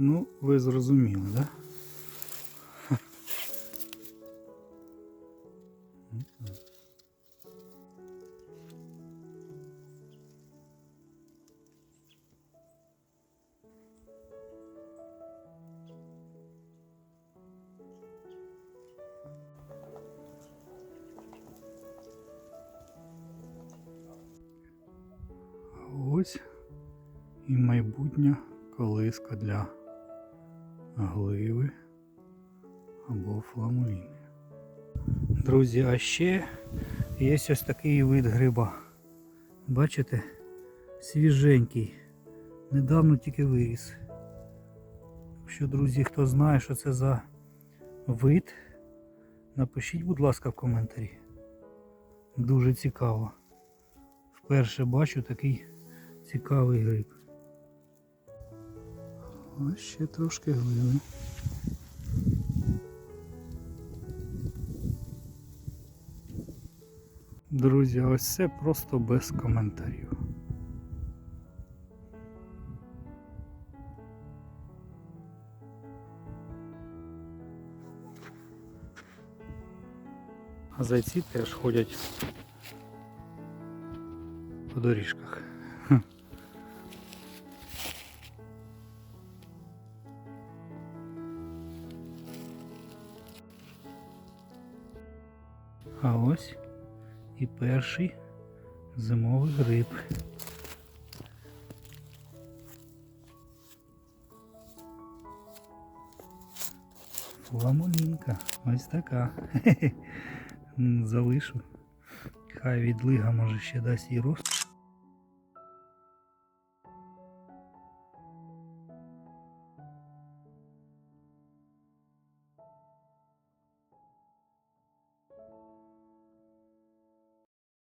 Ну, ви зрозуміли? Да? Ось і майбутня колиска для гливи або фламуліни. Друзі, а ще є ось такий вид гриба. Бачите? Свіженький. Недавно тільки виріс. Якщо, друзі, хто знає, що це за вид, напишіть, будь ласка, в коментарі. Дуже цікаво. Вперше бачу такий цікавий гриб. Ось ще трошки гливи. Друзі, ось це просто без коментарів. А зайці теж ходять по доріжках. А ось і перший зимовий гриб. Фламулінка. Ось така. Хе -хе. Залишу. Хай відлига може ще дасть і рост.